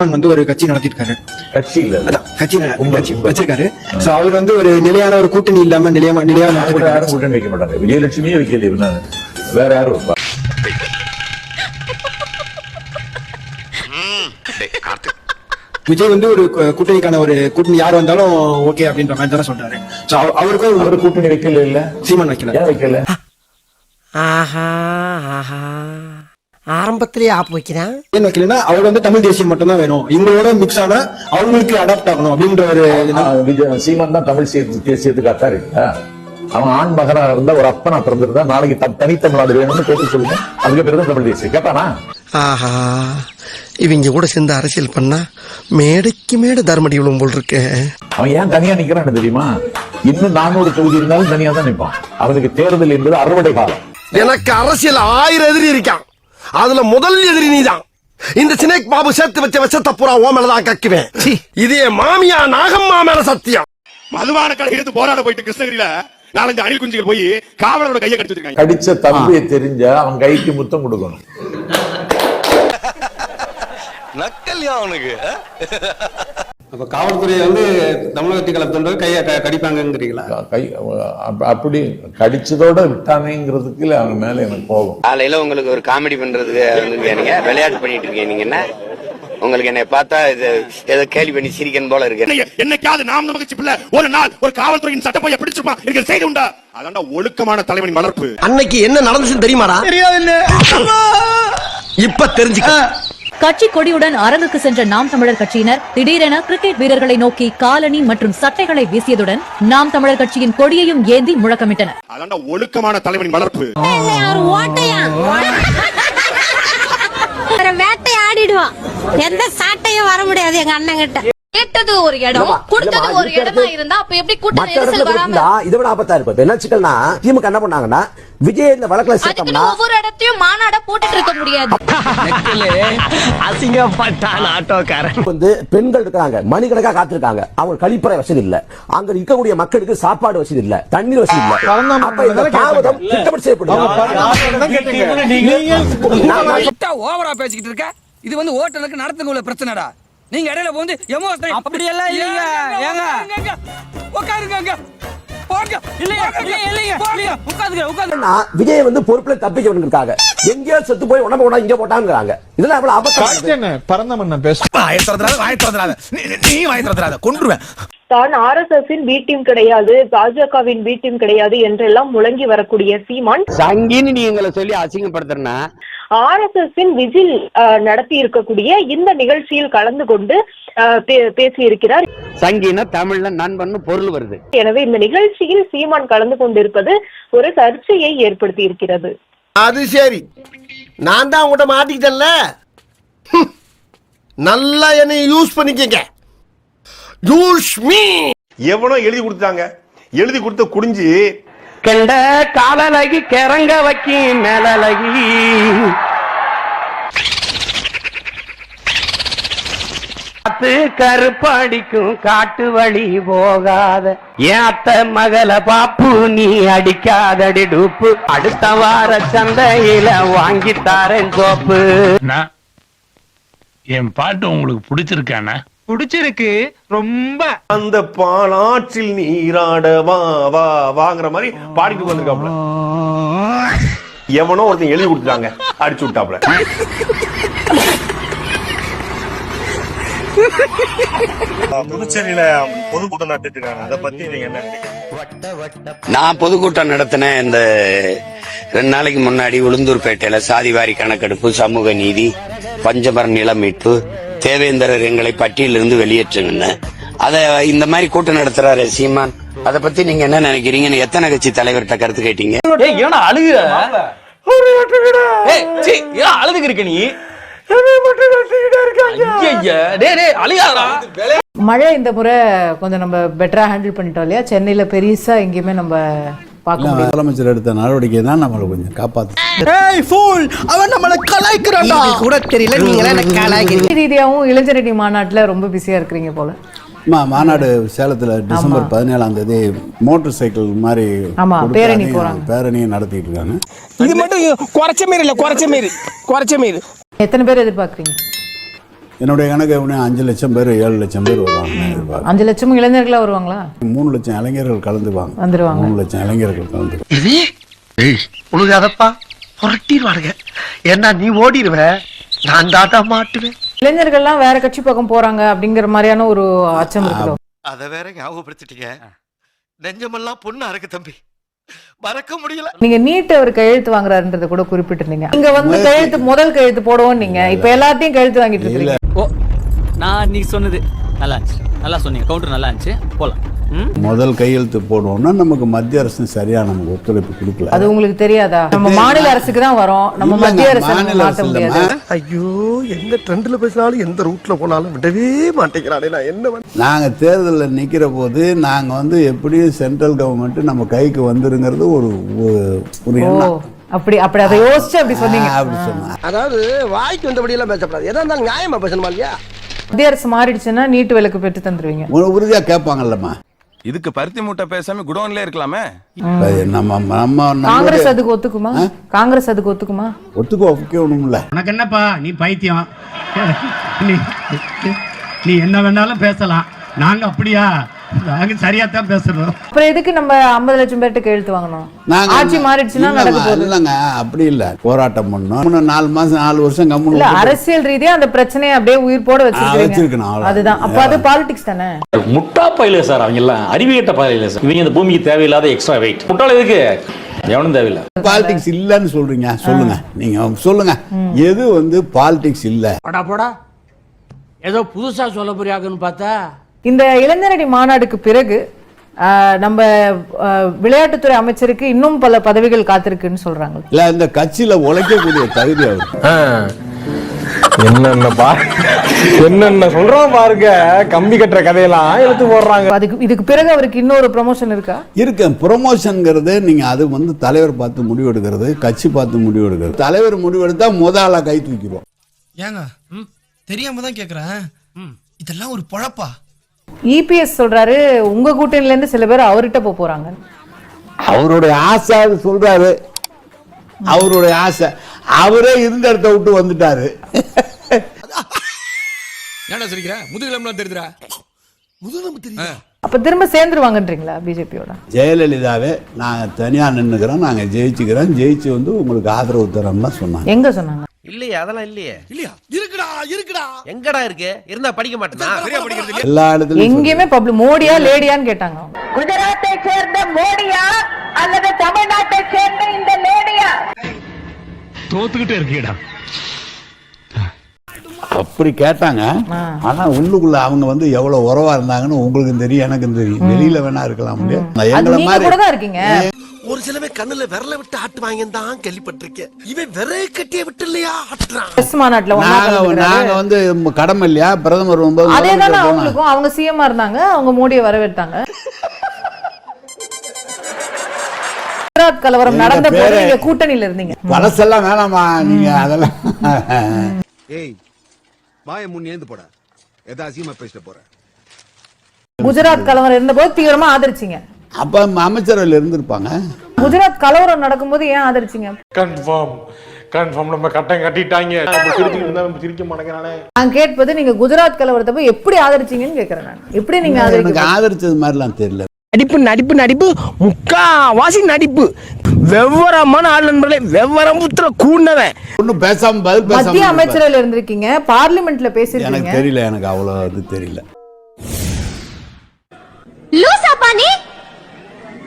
வந்து ஒரு கட்சி நடத்திருக்காரு கட்சி இல்ல அதான் கட்சி ந- கட்சி வச்சிருக்காரு. சோ அவர் வந்து ஒரு நிலையான ஒரு கூட்டணி இல்லாம நிலையமா நிலையான. யாரும் கூட்டணி வைக்க மாட்டாங்க விஜயலட்சுமியே வைக்கல வேற யாரும் விஜய் வந்து ஒரு கூட்டணிக்கான ஒரு கூட்டணி யார் வந்தாலும் ஓகே அப்படின்ற மாதிரி தானே சொல்றாரு. சோ அவ- அவருக்கும் அவர் கூட்டணி வைக்கல இல்ல? சீமான் வைக்கல. வைக்கல? ஆஹா ஆஹா. ஆரம்பத்திலேயே ஆப்பு வைக்கிறான். ஏன் வைக்கலன்னா அவர் வந்து தமிழ் தேசியம் மட்டும் தான் வேணும். இவங்களோட மிக்ஸ் ஆனா அவங்களுக்கு அடாப்ட் ஆகணும் அப்படின்ற ஒரு சீமான் தான் தமிழ் தேசிய- தேசியத்துக்கு அத்தாரி. அவன் ஆண் மகனா இருந்தா ஒரு அப்பனா பிறந்திருந்தா நாளைக்கு த- தனித்தமிழ்நாடு வேணும்னு கேட்டு சொல்லுங்க. அதுக்கு பிறகு தான் தமிழ் தேசியம். கேட்டானா ஆஹா இவங்க கூட சேர்ந்து அரசியல் பண்ணா மேடைக்கு மேடை தர்மடி விழும் போல் இருக்கு. அவன் ஏன் தனியா நிக்கிறான்னு தெரியுமா? இன்னும் நானூறு தொகுதி இருந்தாலும் தனியா தான் நிற்பான் அவனுக்கு தேர்தல் என்பது அறுவடை காலம். எனக்கு அரசியல் ஆயிரம் எதிரி இருக்கான். அதுல முதல் எதிரி நீதான். இந்த சினேக் பாபு சேர்த்து வச்ச விஷத்தை பூரா ஓ மேலதான் கக்குவேன். இது என் மாமியா நாகம்மா மேல சத்தியம். மதுபான கடை எடுத்து போராட போயிட்டு கிருஷ்ணகிரியில நாலஞ்சு அணில் குஞ்சுகள் போய் காவலரோட கையை கடிச்சு வச்சிருக்காங்க. கடிச்ச தம்பியை தெரிஞ்ச அவன் கைக்கு முத்தம் கொடுக்கணும். நக்கல்யா அவனுக்கு. அப்ப காவல்துறை வந்து தமிழகத்தை கலப்புன்றது கையை கடிப்பாங்கங்கிறீங்களா? கை அப்ப- அப்படி கடிச்சதோட விட்டானேங்கிறதுக்கு அவன் மேல எனக்கு போகும் காலையில உங்களுக்கு ஒரு காமெடி பண்றதுக்கு நீங்க. விளையாட்டு பண்ணிட்டு இருக்கீங்க நீங்க என்ன? உங்களுக்கு என்னை பார்த்தா இது ஏதோ கேலி பண்ணி சிரிக்கணும் போல இருக்கு. என்னை- என்னைக்காவது நாம் நமக்கு பிள்ளை. ஒரு நாள் ஒரு காவல்துறையின் சட்டப்பைய பிடிச்சிருப்பான் எனக்கு செய்தி உண்டா? அதான்டா ஒழுக்கமான தலைவனின் வளர்ப்பு. அன்னைக்கு என்ன நடந்துச்சுன்னு தெரியுமாடா? இப்ப தெரிஞ்சுக்க. கட்சி கொடியுடன் அரங்குக்கு சென்ற நாம் தமிழர் கட்சியினர் திடீரென கிரிக்கெட் வீரர்களை நோக்கி காலணி மற்றும் சட்டைகளை வீசியதுடன் நாம் தமிழர் கட்சியின் கொடியையும் ஏந்தி முழக்கமிட்டனர். ஒழுக்கமான தலைவனின் வளர்ப்பு. வேட்டை ஆடிடுவான் எந்த சாட்டையும் வர முடியாது எங்க அண்ணன் கிட்ட கேட்டது ஒரு இடம் கொடுத்தது ஒரு இடமா இருந்தா அப்ப எப்படி கூட்ட நெரிசல் வராம? இதை விட ஆபத்தா இருக்கும் என்ன சிக்கல்னா திமுக என்ன பண்ணாங்கன்னா விஜய் இந்த வழக்குல அதுக்குன்னு ஒவ்வொரு இடத்தையும் மாநாட போட்டுட்டு இருக்க முடியாது. அசிங்கப்பட்டான் ஆட்டோக்காரன். வந்து பெண்கள் இருக்காங்க மணிக்கணக்கா காத்திருக்காங்க. அவங்க கழிப்பறை வசதி இல்ல. அங்க இருக்கக்கூடிய மக்களுக்கு சாப்பாடு வசதி இல்ல. தண்ணீர் வசதி இல்ல. அப்ப இந்த தாமதம் திட்டமிட்டு செய்யப்படுது. ஓவரா பேசிக்கிட்டு இருக்க இது வந்து ஓட்டலுக்கு நடத்துக்கு உள்ள பிரச்சனைடா. நீங்க இடையில வந்து எமோஷனல் அப்படி எல்லாம் இல்லைங்க. ஏங்க உட்காருங்க அங்க போங்க. இல்லைங்க இல்லைங்க உட்காருங்க நான் விஜய் வந்து பொறுப்புல தப்பிக்கவனுக்கு இருக்காங்க எங்கேயோ செத்து போய் உடம்பு உடம்பு இங்க போட்டாங்கிறாங்க. இதெல்லாம் எவ்வளவு ஆபத்து பறந்த மன்ன பேச. வாய திறந்துறாத வாய திறந்துறாத நீ வாய திறந்துறாத கொன்றுவேன். தான் R S S B team கிடையாது பாஜகவின் பி டீம் கிடையாது என்றெல்லாம் முழங்கி வரக்கூடிய சீமான். சங்கின்னு நீ எங்களை சொல்லி அசிங்கப்படுத்துறனா? ஆர் எஸ் எஸ் விஜில் நடத்தி இருக்கக்கூடிய இந்த நிகழ்ச்சியில் கலந்து கொண்டு அஹ், பே- பேசியிருக்கிறார். சங்கினா தமிழ்ல நண்பன் பொருள் வருது. எனவே இந்த நிகழ்ச்சியில் சீமான் கலந்து கொண்டிருப்பது ஒரு சர்ச்சையை ஏற்படுத்தி இருக்கிறது அது சரி. நான் தான் உங்கள்கிட்ட மாட்டிக்கிட்டேன்ல. நல்லா என்னை யூஸ் பண்ணிக்கங்க. யூஸ் மீ எவனோ எழுதி கொடுத்தாங்க எழுதி கொடுத்த குடிஞ்சு கெண்ட காலலகி கிறங்க வைக்கி மேலலகி. காத்து கருப்படிக்கும் காட்டு வழி போகாத. ஏன் அத்த மகள பாப்பு நீ அடிக்காதடி டூப்பு. அடுத்த வார சந்தையில வாங்கி தாரேன் சோப்பு. என் பாட்டு உங்களுக்கு பிடிச்சிருக்கானே பிடிச்சிருக்கு ரொம்ப. அந்த பாலாற்றில் நீராட வா வா வாங்குற மாதிரி பாடிட்டு வந்திருக்காப்ல எவனோ ஒருத்தன் எழுதி கொடுத்தாங்க அடிச்சு விட்டாப்ல புதுச்சேரியில பொதுக்கூட்டம் நடத்திட்டு இருக்காங்க அதை பத்தி நீங்க என்ன நினைக்கிறீங்க? நான் பொதுக்கூட்டம் நடத்தினேன் இந்த ரெண்டு நாளைக்கு முன்னாடி உளுந்தூர்பேட்டையில சாதிவாரி கணக்கெடுப்பு சமூக நீதி பஞ்சமர நில மீட்பு தேவேந்திரர் எங்களை பட்டியலிருந்து வெளியேற்றுங்கன்னு அத இந்த மாதிரி கூட்டம் நடத்துறாரு சீமான். அத பத்தி நீங்க என்ன நினைக்கிறீங்கன்னு எத்தனை கட்சி தலைவர்கிட்ட கருத்து கேட்டீங்க? அழுகுற? அழுதுக்கு இருக்க நீ? மழை இந்த முறை கொஞ்சம் நம்ம பெட்டரா ஹேண்டில் பண்ணிட்டோம் இல்லையா? சென்னையில பெருசா எங்கேயுமே நம்ம பார்க்க முடியும் முதலமைச்சர் எடுத்த நடவடிக்கை தான் நம்மளை கொஞ்சம் காப்பாத்து ஏய் ஃபூல் அவன் நம்மள கலாய்க்கிறான்டா. கூட தெரியல கலாய்க்கிறீங்க. ரீதியாவும் இளைஞரணி மாநாட்டுல ரொம்ப பிஸியா இருக்கிறீங்க போல. மா மாநாடு சேலத்துல டிசம்பர் பதினேழாம் தேதி மோட்டார் சைக்கிள் மாதிரி பேரணி. பேரணியும் நடத்திட்டு இருக்காங்க. இது மட்டும் குறைச்ச மாரி இல்ல குறைச்ச மாரி குறைச்ச மாரி எத்தனை பேர் எதிர்பார்க்குறீங்க? என்னுடைய கணக்கு எப்படியும் அஞ்சு லட்சம் பேர் ஏழு லட்சம் பேர் வருவாங்க. அஞ்சு லட்சம் இளைஞர்களா வருவாங்களா? மூணு லட்சம் இளைஞர்கள் கலந்துவாங்க வந்துருவாங்க. மூணு லட்சம் இளைஞர்கள் கலந்து உழுகாதப்பா. புரட்டிடுவானுங்க. ஏன்னா நீ ஓடிடுவ. நான் தாத்தா மாட்டுவேன். இளைஞர்கள்லாம் வேற கட்சி பக்கம் போறாங்க அப்படிங்கிற மாதிரியான ஒரு அச்சம் இருக்குதோ? அத வேற ஞாபகப்படுத்திட்டீங்க. நெஞ்சமெல்லாம் பொண்ணு அறக்கு தம்பி. மறக்க முடியல. நீங்க நீட் அவர் கையெழுத்து வாங்குறாருன்றத கூட குறிப்பிட்டிருந்தீங்க. இங்க வந்து கையெழுத்து முதல் கையெழுத்து போடுவோம் நீங்க. இப்ப எல்லாத்தையும் கையெழுத்து வாங்கிட்டு இருக்கீங்க. ஓ நான் நீ சொன்னது. நல்லா இருந்துச்சு நல்லா சொன்னீங்க. கவுண்டர் நல்லா இருந்துச்சு போலாம். ம்? முதல் கையெழுத்து போடுவோம்னா நமக்கு மத்திய அரசு சரியா நமக்கு ஒத்துழைப்பு கொடுக்கல. அது உங்களுக்கு தெரியாதா? நம்ம மாநில அரசுக்கு தான் வரோம். நம்ம மத்திய அரசு. ஐயோ எந்த ட்ரெண்ட்ல பேசினாலும் எந்த ரூட்ல போனாலும் விடவே மாட்டேங்கிறானே. நான் என்ன நாங்க தேர்தலில் நிக்கிற போது நாங்க வந்து எப்படியும் சென்ட்ரல் கவர்மெண்ட் நம்ம கைக்கு வந்துருங்கிறது ஒரு ஒரு- எண்ணம். அப்படி அப்படி அதை யோசிச்சு அப்படி சொன்னீங்க. அப்படி சொன்னா அதாவது வாய்க்கு வந்தபடி எல்லாம் பேசப்படாது. எதா இருந்தாலும் நியாயமா பேசணுமா இல்லையா? மத்திய அரசு மாறிடுச்சுன்னா நீட்டு விலக்கு பெற்று தந்துருவீங்க. உறுதியா கேட்பாங்கல்லம்மா இதுக்கு பருத்தி மூட்டை பேசாம குடோன்ல இருக்கலாமே? நம்ம நம்ம காங்கிரஸ் அதுக்கு ஒத்துக்குமா? காங்கிரஸ் அதுக்கு ஒத்துக்குமா? ஒத்துக்க ஒப்புக்கணும்ல உனக்கு என்னப்பா நீ பைத்தியம். நீ நீ என்ன வேணாலும் பேசலாம். நாங்க அப்படியா? நாங்க சரியா தான் பேசுறோம். அப்புறம் எதுக்கு நம்ம ஐம்பது லட்சம் பேர்கிட்ட கையெழுத்து வாங்கணும்? நாங்க ஆட்சி மாறிடுச்சுன்னா நடக்க இல்லம்மா, போகுது. இல்லைங்க அப்படி இல்ல. போராட்டம் பண்ணோம் இன்னும் நாலு மாசம் நாலு வருஷம் இல்ல கம்முன்னு அரசியல் ரீதியா அந்த பிரச்சனையை அப்படியே உயிர் போட வச்சிருக்கணும், வச்சிருக்கீங்க அவ்வளவுதான். அதுதான். அப்ப அது பாலிடிக்ஸ் தானே? முட்டா பயில சார் அவங்க எல்லாம் அறிவியட்ட பயில சார். இவங்க இந்த பூமிக்கு தேவையில்லாத எக்ஸ்ட்ரா வெயிட் முட்டாள் எதுக்கு? எவனும் தேவையில்லை. பாலிடிக்ஸ் இல்லன்னு சொல்றீங்க. சொல்லுங்க. நீங்க சொல்லுங்க. எது வந்து பாலிடிக்ஸ் இல்ல? போடா போடா. ஏதோ புதுசா சொல்ல போறியாக்குன்னு பார்த்தா இந்த இளைஞரணி மாநாடுக்கு பிறகு ஆஹ், நம்ம விளையாட்டுத்துறை அமைச்சருக்கு இன்னும் பல பதவிகள் காத்திருக்குன்னு சொல்றாங்க. இல்ல இந்த கட்சியில உழைக்கக்கூடிய தகுதி அவர். என்னென்ன பா என்னென்ன சொல்றோம் பாருங்க கம்பி கட்டுற கதையெல்லாம் எடுத்து போடுறாங்க. அதுக்கு இதுக்கு பிறகு அவருக்கு இன்னொரு ப்ரொமோஷன் இருக்கா? இருக்கு ப்ரொமோஷன்ங்கிறது நீங்க அது வந்து தலைவர் பார்த்து முடிவெடுக்கிறது கட்சி பார்த்து முடிவெடுக்கிறது. தலைவர் முடிவெடுத்தா முத ஆளா கை தூக்கிடுவோம். ஏங்க தெரியாம தான் கேக்குறேன். இதெல்லாம் ஒரு பொழப்பா? இபிஎஸ் சொல்றாரு உங்க கூட்டணில இருந்து சில பேர் அவர்கிட்ட போக போறாங்க. அவருடைய ஆசை அது சொல்றாரு. அவருடைய ஆசை. அவரே இருந்த இடத்த விட்டு வந்துட்டாரு. என்ன சொல்லிக்கிற முதுகிலம்லாம் தெரியுதுடா. முதுகெலும்பு தெரியுதா? அப்ப திரும்ப சேர்ந்துருவாங்கன்றீங்களா பிஜேபியோட ஜெயலலிதாவே நாங்க தனியா நின்னுக்கிறோம் நாங்க ஜெயிச்சுக்கிறோம். ஜெயிச்சு வந்து உங்களுக்கு ஆதரவு தரோம்னா சொன்னாங்க. எங்க சொன்னாங்க? இல்லையே அதெல்லாம் இல்லையே. இல்லையா? இருக்குடா இருக்குடா. எங்கடா இருக்கு? இருந்தா படிக்க மாட்டேனா? சரியா படிக்கிறது எல்லா இடத்துலயும் எங்கேயுமே பப்ளிக் மோடியா லேடியான்னு கேட்டாங்க. குஜராத்தை சேர்ந்த மோடியா அல்லது தமிழ்நாட்டை சேர்ந்த இந்த லேடியா? தோத்துக்கிட்டே இருக்கீடா. அப்படி கேட்டாங்க. ஆனா உள்ளுக்குள்ள அவங்க வந்து எவ்வளவு உறவா இருந்தாங்கன்னு உங்களுக்கும் தெரியும் எனக்கும் தெரியும். வெளியில வேணா இருக்கலாம் எங்களை மாதிரி கூட தான் இருக்கீங்க. ஒரு சிலவே கண்ணுல விரல விட்டு ஆட்டுவாங்க தான் கேள்விப்பட்டிருக்கேன். இவன் விரல் கட்டிய விட்டு இல்லையா ஆட்டுறான் நாங்க வந்து கடமை இல்லையா? பிரதமர் அதே தானே போனா. அவங்களுக்கும் அவங்க சிஎம்மா இருந்தாங்க அவங்க மோடியை வரவேற்றாங்க. குஜராத் கலவரம் நடந்த போது நீங்க கூட்டணியில இருந்தீங்க. பழசெல்லாம் வேணாமா நீங்க அதெல்லாம்? ஏய் வாய முன் ஏந்து போட. எதா அசியமா பேசிட்டு போற குஜராத் கலவரம் இருந்தபோது தீவிரமா ஆதரிச்சீங்க. அப்போ அமைச்சரவையில் இருந்திருப்பாங்க. குஜராத் கலவரம் நடக்கும்போது ஏன் ஆதரிச்சிங்க? கன்ஃபார்ம் கன்ஃபார்ம் நம்ம கட்டம் கட்டிட்டாங்க. நம்ம சிரிக்க மாட்டேங்கிறானே. நான் கேட்பது நீங்க குஜராத் கலவரத்தை போய் எப்படி ஆதரிச்சீங்கன்னு கேக்குறேன் எப்படி நீங்க ஆதரிச்சீங்க ஆதரிச்சது மாதிரிலாம் தெரியல. நடிப்பு நடிப்பு நடிப்பு. முக்காவாசி நடிப்பு. வெவ்வரமான ஆள் நண்பர்களே வெவ்வரம் புத்திர கூண்டவன் ஒன்றும் பேசாம பதில் பேசாம மத்திய அமைச்சரில் இருந்திருக்கீங்க பார்லிமெண்ட்ல பேசிருக்கீங்க எனக்கு தெரியல எனக்கு அவ்வளவு தெரியல. லூசாப்பா நீ